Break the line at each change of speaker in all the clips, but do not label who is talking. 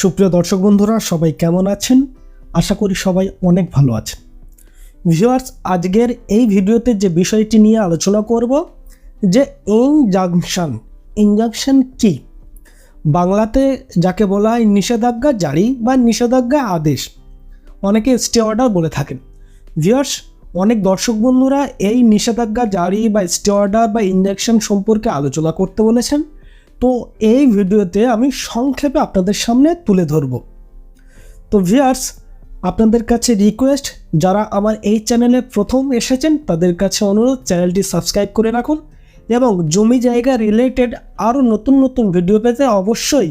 সুপ্রিয় দর্শক বন্ধুরা, সবাই কেমন আছেন? আশা করি সবাই অনেক ভালো আছেন। ভিউয়ার্স আজকের এই ভিডিওতে যে বিষয়টি নিয়ে আলোচনা করব, যে ইনজাংশন ইনজাংশন কি? বাংলাতে যাকে বলা হয় নিষেধাজ্ঞা জারি বা নিষেধাজ্ঞা আদেশ, অনেকে স্টে অর্ডার বলে থাকেন। ভিউয়ার্স অনেক দর্শক বন্ধুরা এই নিষেধাজ্ঞা জারি বা স্টে অর্ডার বা ইনজেকশন সম্পর্কে আলোচনা করতে বলেছেন। তো এই ভিডিওতে আমি সংক্ষেপে আপনাদের সামনে তুলে ধরব। তো ভিয়ার্স আপনাদের কাছে রিকোয়েস্ট যারা আমার এই চ্যানেলে প্রথম এসেছেন, তাদের কাছে অনুরোধ চ্যানেলটি সাবস্ক্রাইব করে রাখুন এবং জমি জায়গা রিলেটেড আরও নতুন নতুন ভিডিও পেতে অবশ্যই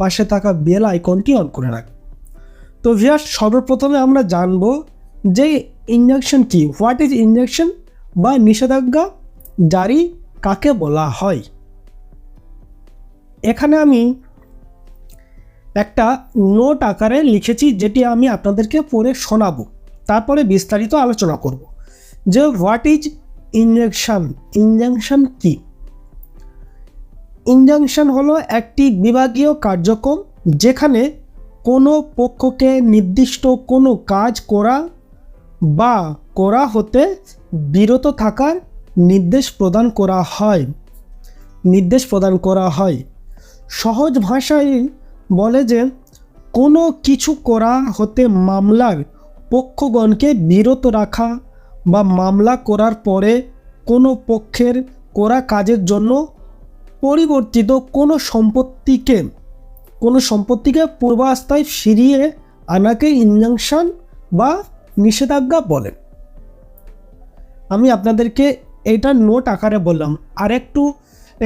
পাশে থাকা বেল আইকনটি অন করে রাখুন। তো ভিউয়ার্স সর্বপ্রথমে আমরা জানব যে ইঞ্জেকশন কি হোয়াট ইজ ইঞ্জেকশন বা নিষেধাজ্ঞা জারি কাকে বলা হয়? এখানে আমি একটা নোট আকারে লিখেছি যেটি আমি আপনাদেরকে পড়ে শোনাবো। তারপরে বিস্তারিত আলোচনা করব। যে হোয়াট ইজ ইঞ্জেকশন ইঞ্জেকশন কি? ইঞ্জাংশন হলো একটি বিভাগীয় কার্যক্রম যেখানে কোনো পক্ষকে নির্দিষ্ট কোনো কাজ করা বা করা হতে বিরত থাকার নির্দেশ প্রদান করা হয়। নির্দেশ প্রদান করা হয়। সহজ ভাষায় বলে যে, কোনো কিছু করা হতে মামলার পক্ষগণকে বিরত রাখা বা মামলা করার পরে কোনো পক্ষের করা কাজের জন্য পরিবর্তিত কোনো সম্পত্তিকে কোনো সম্পত্তিকে পূর্বাবস্থায় ফিরিয়ে আনাকে ইনজাংশন বা নিষেধাজ্ঞা বলে। আমি আপনাদেরকে এটা নোট আকারে বললাম। আর একটু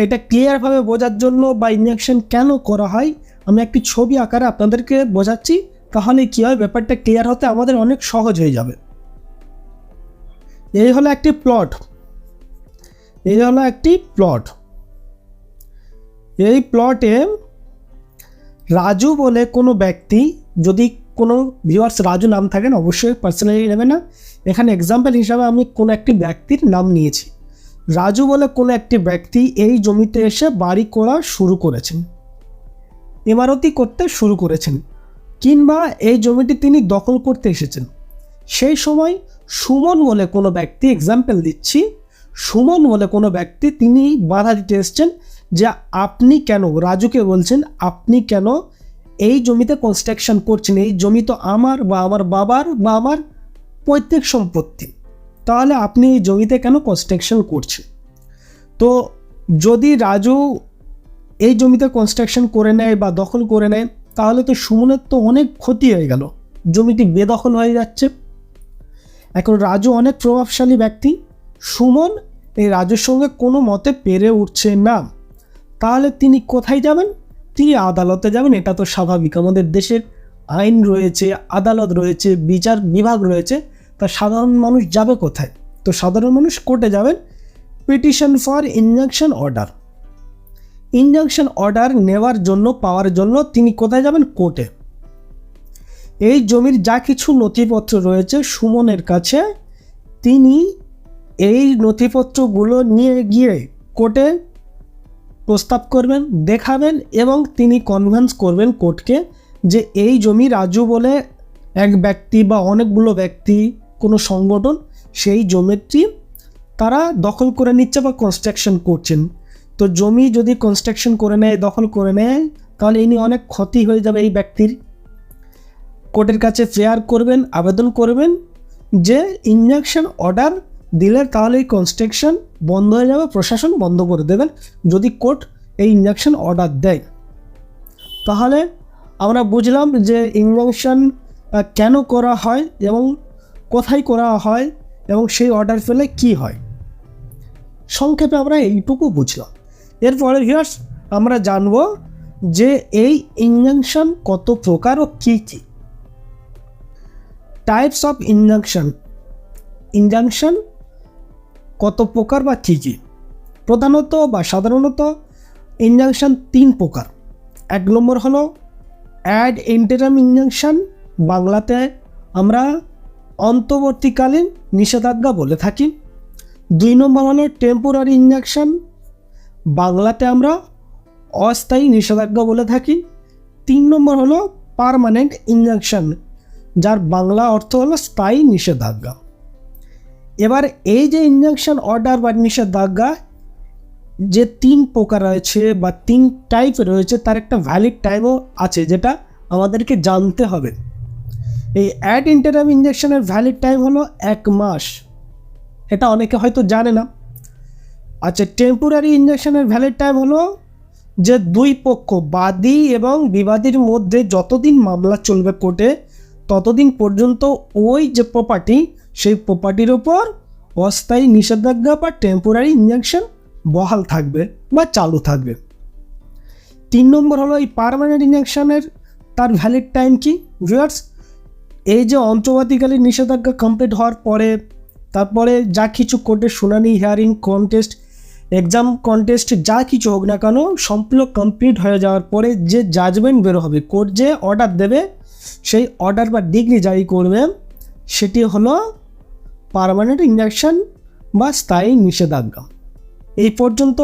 এটা ক্লিয়ারভাবে বোঝার জন্য বা ইঞ্জেকশন কেন করা হয়, আমি একটি ছবি আকারে আপনাদেরকে বোঝাচ্ছি, তাহলে কী হয়, ব্যাপারটা ক্লিয়ার হতে আমাদের অনেক সহজ হয়ে যাবে। এই হলো একটি প্লট এই হলো একটি প্লট এই প্লটে রাজু বলে কোনো ব্যক্তি, যদি কোনো ভিউয়ার্স রাজু নাম থাকেন, অবশ্যই পার্সোনালি নেবে না। এখানে এক্সাম্পল হিসাবে আমি কোনো একটি ব্যক্তির নাম নিয়েছি। রাজু বলে কোনো একটি ব্যক্তি এই জমিতে এসে বাড়ি করা শুরু করেছেন, ইমারতি করতে শুরু করেছেন, কিংবা এই জমিটি তিনি দখল করতে এসেছেন। সেই সময় সুমন বলে কোনো ব্যক্তি এক্সাম্পল দিচ্ছি, সুমন বলে কোনো ব্যক্তি তিনি বাধা দিতে এসছেন যে আপনি কেন, রাজুকে বলছেন, আপনি কেন এই জমিতে কনস্ট্রাকশন করছেন? এই জমি তো আমার বা আমার বাবার বা আমার পৈতৃক সম্পত্তি। তাহলে আপনি এই জমিতে কেন কনস্ট্রাকশন করছেন? তো যদি রাজু এই জমিতে কনস্ট্রাকশন করে নেয় বা দখল করে নেয়, তাহলে তো সুমনের তো অনেক ক্ষতি হয়ে গেল। জমিটি বেদখল হয়ে যাচ্ছে। এখন রাজু অনেক প্রভাবশালী ব্যক্তি। সুমন এই রাজুর সঙ্গে কোনো মতে পেরে উঠছে না। তাহলে তিনি কোথায় যাবেন? তিনি আদালতে যাবেন, এটা তো স্বাভাবিক। আমাদের দেশের আইন রয়েছে, আদালত রয়েছে, বিচার বিভাগ রয়েছে। তা সাধারণ মানুষ যাবে কোথায়? তো সাধারণ মানুষ কোর্টে যাবেন। Petition for injunction order injunction order নেওয়ার জন্য, পাওয়ার জন্য তিনি কোথায় যাবেন? কোর্টে। এই জমির যা কিছু নথিপত্র রয়েছে, সুমনের কাছে তিনি এই নথিপত্রগুলো নিয়ে গিয়ে কোর্টে প্রস্তাব করবেন, দেখাবেন এবং তিনি কনভিন্স করবেন কোর্টকে যে এই জমি রাজু বলে এক ব্যক্তি বা অনেকগুলো ব্যক্তি কোনো সংগঠন, সেই জমিটি তারা দখল করে নিচ্ছে বা কনস্ট্রাকশন করছেন। তো জমি যদি কনস্ট্রাকশন করে নেয়, দখল করে নেয়, তাহলে ইনি অনেক ক্ষতি হয়ে যাবে এই ব্যক্তির। কোর্টের কাছে ফেয়ার করবেন, আবেদন করবেন যে ইঞ্জেকশন অর্ডার দিলে তাহলে এই কনস্ট্রাকশন বন্ধ হয়ে যাবে, প্রশাসন বন্ধ করে দেবেন। যদি কোর্ট এই ইঞ্জেকশন অর্ডার দেয়, তাহলে আমরা বুঝলাম যে ইঞ্জেকশন কেন করা হয় এবং কোথায় করা হয় এবং সেই অর্ডার পেলে কি হয়? সংক্ষেপে আমরা এইটুকু বুঝলাম। এরপরে ভিউয়ার্স আমরা জানব যে এই ইঞ্জেকশন কত প্রকার ও কী কী। টাইপস অফ ইনজাংশন ইনজাংশন কত প্রকার বা কী কী? প্রধানত বা সাধারণত ইনজাংশন তিন প্রকার। এক নম্বর হলো অ্যাড ইন্টারাম ইনজাংশন বাংলাতে আমরা অন্তর্বর্তীকালীন নিষেধাজ্ঞা বলে থাকি। দুই নম্বর হলো টেম্পোরারি ইনজাংশন বাংলাতে আমরা অস্থায়ী নিষেধাজ্ঞা বলে থাকি। তিন নম্বর হলো পারমানেন্ট ইনজাংশন যার বাংলা অর্থ হলো স্থায়ী নিষেধাজ্ঞা। এবার এই যে ইনজাংশন অর্ডার বা নিষেধাজ্ঞা, যে তিন প্রকার রয়েছে বা তিন টাইপ রয়েছে, তার একটা ভ্যালিড টাইমও আছে, যেটা আমাদেরকে জানতে হবে। এই অ্যাড ইন্টারাম ইঞ্জেকশনের ভ্যালিড টাইম হলো এক মাস। এটা অনেকে হয়তো জানে না। আচ্ছা টেম্পোরারি ইঞ্জেকশনের ভ্যালিড টাইম হলো যে দুই পক্ষ, বাদী এবং বিবাদীর মধ্যে যতদিন মামলা চলবে কোর্টে, ততদিন পর্যন্ত ওই যে প্রপার্টি সেই প্রপার্টির ওপর অস্থায়ী নিষেধাজ্ঞা বা টেম্পোরারি ইঞ্জেকশন বহাল থাকবে বা চালু থাকবে। তিন নম্বর হলো এই পারমানেন্ট ইঞ্জেকশনের তার ভ্যালিড টাইম কি? ভিউয়ার্স এই যে অন্তর্বর্তীকালীন নিষেধাজ্ঞা কমপ্লিট হওয়ার পরে, তারপরে যা কিছু কোর্টের শুনানি হিয়ারিং কন্টেস্ট এক্সাম কন্টেস্ট যা কিছু হোক না কেন, সম্পূর্ণ কমপ্লিট হয়ে যাওয়ার পরে যে জাজমেন্ট বেরো হবে, কোর্ট যে অর্ডার দেবে, সেই অর্ডার বা ডিগ্রি জারি করবে, সেটি হলো পারমানেন্ট ইঞ্জেকশন বা স্থায়ী নিষেধাজ্ঞা। এই পর্যন্ত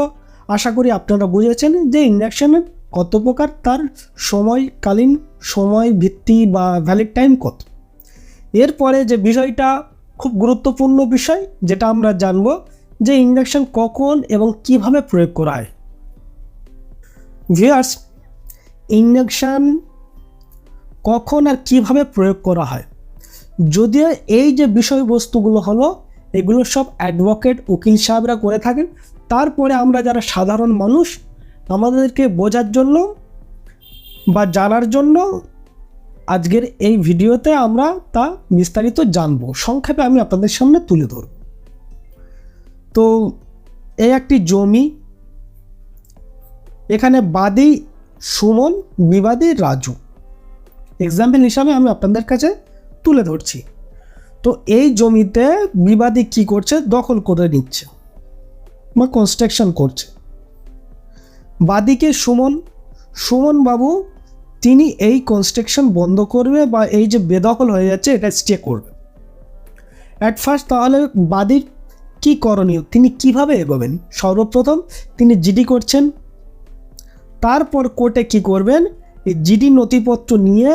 আশা করি আপনারা বুঝেছেন যে ইঞ্জেকশনের কত প্রকার, তার সময়কালীন সময় ভিত্তি বা ভ্যালিড টাইম কত। এরপরে যে বিষয়টা খুব গুরুত্বপূর্ণ বিষয়, যেটা আমরা জানব যে ইঞ্জেকশন কখন এবং কীভাবে প্রয়োগ করা হয়। ভিয়ার্স ইঞ্জেকশন কখন আর কীভাবে প্রয়োগ করা হয়? যদিও এই যে বিষয়বস্তুগুলো হলো, এগুলো সব অ্যাডভোকেট, উকিল সাহেবরা করে থাকেন। তারপরে আমরা যারা সাধারণ মানুষ, আমাদেরকে বোঝার জন্য বা জানার জন্য আজকের এই ভিডিওতে আমরা তা বিস্তারিত জানব। সংক্ষেপে আমি আপনাদের সামনে তুলে ধরব। তো এই একটি জমি, এখানে বাদী সুমন, বিবাদী রাজু। এক্সাম্পল হিসাবে আমি আপনাদের কাছে তুলে ধরছি। তো এই জমিতে বিবাদী কি করছে? দখল করে নিচ্ছে বা কনস্ট্রাকশন করছে। বাদিকে সুমন সুমন বাবু তিনি এই কনস্ট্রাকশন বন্ধ করবে বা এই যে বেদখল হয়ে যাচ্ছে, এটা স্টে করবে। অ্যাট ফার্স্ট তাহলে বাদীর কি করণীয়? তিনি কীভাবে এগোবেন? সর্বপ্রথম তিনি জিডি করছেন। তারপর কোর্টে কি করবেন? এই জিডি নথিপত্র নিয়ে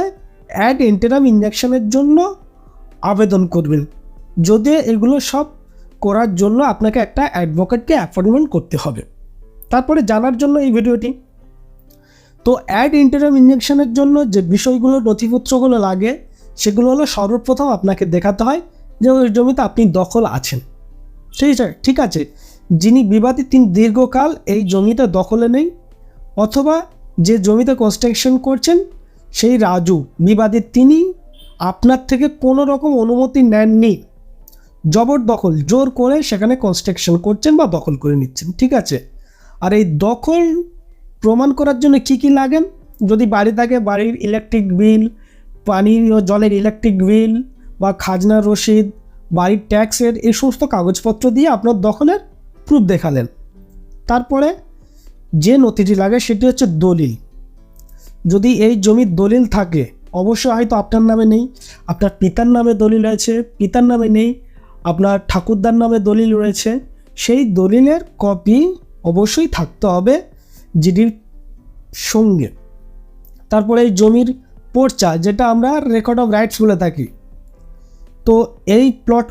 অ্যাড এন্টেরাম ইঞ্জেকশনের জন্য আবেদন করবেন। যদি এগুলো সব করার জন্য আপনাকে একটা অ্যাডভোকেটকে অ্যাপয়েন্টমেন্ট করতে হবে। তারপরে জানার জন্য এই ভিডিওটি তো অ্যাড ইন্টারাম ইঞ্জেকশনের জন্য যে বিষয়গুলো নথিপত্রগুলো লাগে, সেগুলো হলো সর্বপ্রথম আপনাকে দেখাতে হয় যে ওই জমিতে আপনি দখল আছেন। সেই ঠিক আছে? যিনি বিবাদী তিনি দীর্ঘকাল এই জমিটা দখলে নেই, অথবা যে জমিতে কনস্ট্রাকশন করছেন, সেই রাজু বিবাদী তিনি আপনার থেকে কোনো রকম অনুমতি নেননি। জবরদখল জোর করে সেখানে কনস্ট্রাকশন করছেন বা দখল করে নিচ্ছেন, ঠিক আছে? আর এই দখল প্রমাণ করার জন্য কি কি লাগেন যদি বাড়ি থাকে বাড়ির ইলেকট্রিক বিল পানি ও জলের ইলেকট্রিক বিল বা খাজনা রসিদ, বাড়ির ট্যাক্সের এই সমস্ত কাগজপত্র দিয়ে আপনার দখলের প্রুফ দেখালেন। তারপরে যে নথিটি লাগে সেটি হচ্ছে দলিল। যদি এই জমির দলিল থাকে, অবশ্যই হয়তো আপনার নামে নেই, আপনার পিতার নামে দলিল আছে পিতার নামে নেই, আপনার ঠাকুরদার নামে দলিল রয়েছে, সেই দলিলের কপি অবশ্যই থাকতে হবে জিডির সঙ্গে। তারপরে এই জমির পর্চা, যেটা আমরা রেকর্ড অফ রাইটস বলে থাকি। তো এই প্লট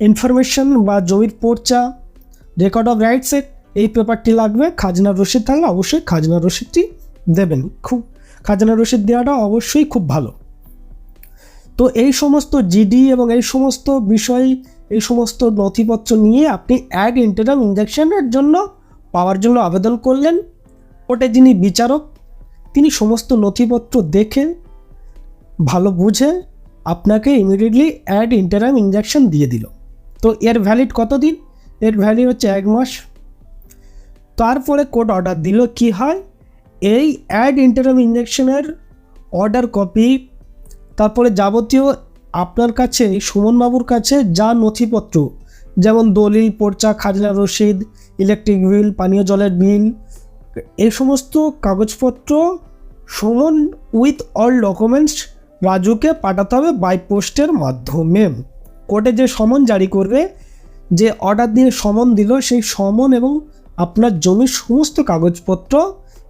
ইনফরমেশন বা জমির পর্চা রেকর্ড অফ রাইটসের এই পেপারটি লাগবে। খাজনা রসিদ থাকলে অবশ্যই খাজনা রসিদটি দেবেন। খুব, খাজনা রসিদ দেওয়াটা অবশ্যই খুব ভালো। তো এই সমস্ত জিডি এবং এই সমস্ত বিষয়, এই সমস্ত নথিপত্র নিয়ে আপনি অ্যাড ইন্টারাম ইঞ্জেকশনের জন্য, পাওয়ার জন্য আবেদন করলেন। ওটা যিনি বিচারক, তিনি সমস্ত নথিপত্র দেখে, ভালো বুঝে আপনাকে ইমিডিয়েটলি অ্যাড ইন্টারাম ইঞ্জেকশন দিয়ে দিল। তো এর ভ্যালিড কতদিন? এর ভ্যালিড হচ্ছে এক মাস। তারপরে কোর্ট অর্ডার দিল কি হয়? এই অ্যাড ইন্টারাম ইঞ্জেকশনের অর্ডার কপি তারপরে যাবতীয় আপনার কাছে, সুমনবাবুর কাছে যা নথিপত্র, যেমন দলিল, পর্চা, খাজনা রসিদ ইলেকট্রিক বিল পানীয় জলের বিল এই সমস্ত কাগজপত্র সমন উইথ অল ডকুমেন্টস রাজুকে পাঠাতে হবে বাই পোস্টের মাধ্যমে। কোর্টে যে সমন জারি করবে, যে অর্ডার দিয়ে সমন দিল, সেই সমন এবং আপনার জমির সমস্ত কাগজপত্র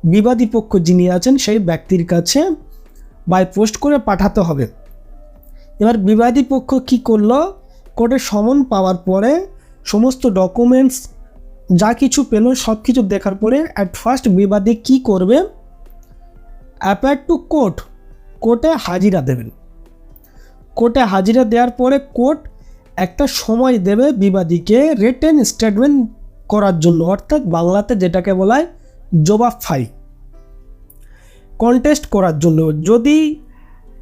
বিবাদী পক্ষ যিনি আছেন, সেই ব্যক্তির কাছে বাই পোস্ট করে পাঠাতে হবে। এবার বিবাদী পক্ষ কি করল? কোর্টে সমন পাওয়ার পরে সমস্ত ডকুমেন্টস যা কিছু পেল, সব কিছু দেখার পরে অ্যাট ফার্স্ট বিবাদী কি করবে? অ্যাপেয়ার টু কোর্ট কোর্টে হাজিরা দেবেন। কোর্টে হাজিরা দেওয়ার পরে কোর্ট একটা সময় দেবে বিবাদীকে রিটেন স্টেটমেন্ট করার জন্য, অর্থাৎ বাংলাতে যেটাকে বলা হয় জবাব ফাই কন্টেস্ট করার জন্য, যদি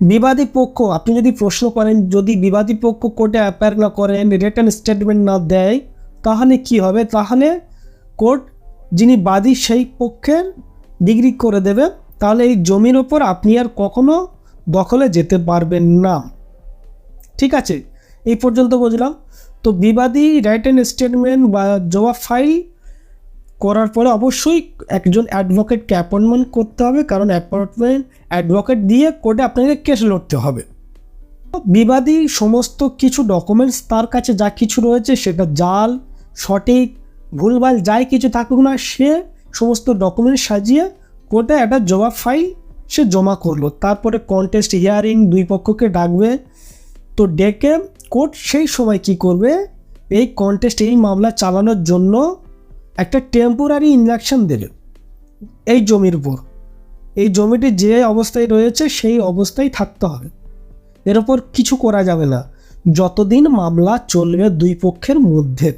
বিবাদী পক্ষ, আপনি যদি প্রশ্ন করেন, যদি বিবাদী পক্ষ কোর্টে অ্যাপেয়ার না করেন রিটার্ন স্টেটমেন্ট না দেয় তাহলে কি হবে? তাহলে কোর্ট যিনি বাদী সেই পক্ষের ডিগ্রি করে দেবে। তাহলে এই জমির ওপর আপনি আর কখনো দখলে যেতে পারবেন না। ঠিক আছে? এই পর্যন্ত বুঝলাম। তো বিবাদী রাইটেন স্টেটমেন্ট বা জবাব ফাইল করার পরে অবশ্যই একজন অ্যাডভোকেটকে অ্যাপয়েন্টমেন্ট করতে হবে। কারণ অ্যাপয়েন্টমেন্ট অ্যাডভোকেট দিয়ে কোর্টে আপনাকে কেস লড়তে হবে। বিবাদী সমস্ত কিছু ডকুমেন্টস তার কাছে যা কিছু রয়েছে সেটা জাল, সঠিক, ভুলভাল যাই কিছু থাকুক না, সে সমস্ত ডকুমেন্ট সাজিয়ে কোর্টে একটা জবাব ফাইল সে জমা করল। তারপরে কন্টেস্ট হিয়ারিং দুই পক্ষকে ডাকবে। তো ডেকে কোর্ট সেই সময় কি করবে? এই কন্টেস্ট এই মামলা চালানোর জন্য একটা টেম্পোরারি ইনজাকশন দেবে এই জমির উপর। এই জমিটি যে অবস্থায় রয়েছে সেই অবস্থায় থাকতে হবে। এর ওপর কিছু করা যাবে না। যতদিন মামলা চলবে দুই পক্ষের মধ্যে।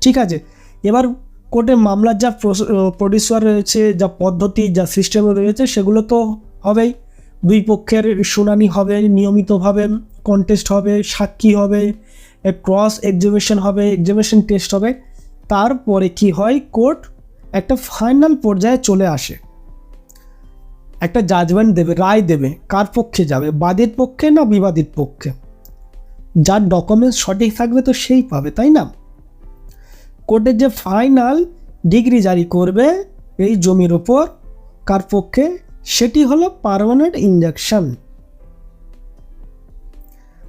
ঠিক আছে? এবার কোর্টে মামলার যা প্রডিউসার রয়েছে, যা পদ্ধতি, যা সিস্টেম রয়েছে, সেগুলো তো হবেই। দুই পক্ষের শুনানি হবে, নিয়মিতভাবে কন্টেস্ট হবে, সাক্ষী হবে ক্রস এক্সিবিশন হবে এক্সিবিশন টেস্ট হবে। তারপরে কি হয়? কোর্ট একটা ফাইনাল পর্যায়ে চলে আসে। একটা জাজমেন্ট দেবে, রায় দেবে, কার পক্ষে যাবে, বাদীর পক্ষে না বিবাদীর পক্ষে? যার ডকুমেন্টস সঠিক থাকবে তো সেই পাবে, তাই না? কোর্টের যে ফাইনাল ডিগ্রি জারি করবে এই জমির ওপর কার পক্ষে? সেটি হলো পারমানেন্ট ইনজেকশন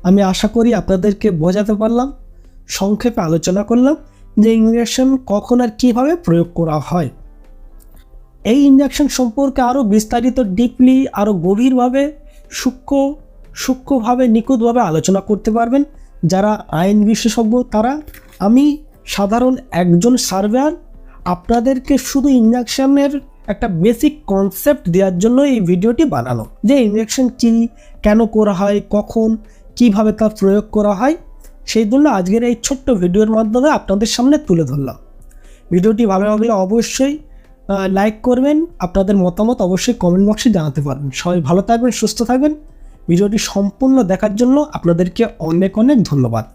আমি আশা করি আপনাদেরকে বোঝাতে পারলাম, সংক্ষেপে আলোচনা করলাম যে ইঞ্জেকশন কখন আর কীভাবে প্রয়োগ করা হয়। এই ইঞ্জেকশন সম্পর্কে আরও বিস্তারিত ডিপলি আরও গভীরভাবে, সূক্ষ্ম, সূক্ষ্মভাবে, নিখুঁতভাবে আলোচনা করতে পারবেন যারা আইন বিশেষজ্ঞ তারা। আমি সাধারণ একজন সার্ভেয়ার, আপনাদেরকে শুধু ইঞ্জেকশনের একটা বেসিক কনসেপ্ট দেওয়ার জন্য এই ভিডিওটি বানানো। যে ইঞ্জেকশন কী, কেন করা হয়, কখন, কীভাবে তার প্রয়োগ করা হয়, সেই জন্য আজকের এই ছোট্ট ভিডিওর মাধ্যমে আপনাদের সামনে তুলে ধরলাম। ভিডিওটি ভালো লাগলে অবশ্যই লাইক করবেন। আপনাদের মতামত অবশ্যই কমেন্ট বক্সে জানাতে পারবেন। সবাই ভালো থাকবেন, সুস্থ থাকবেন। ভিডিওটি সম্পূর্ণ দেখার জন্য আপনাদেরকে অনেক অনেক ধন্যবাদ।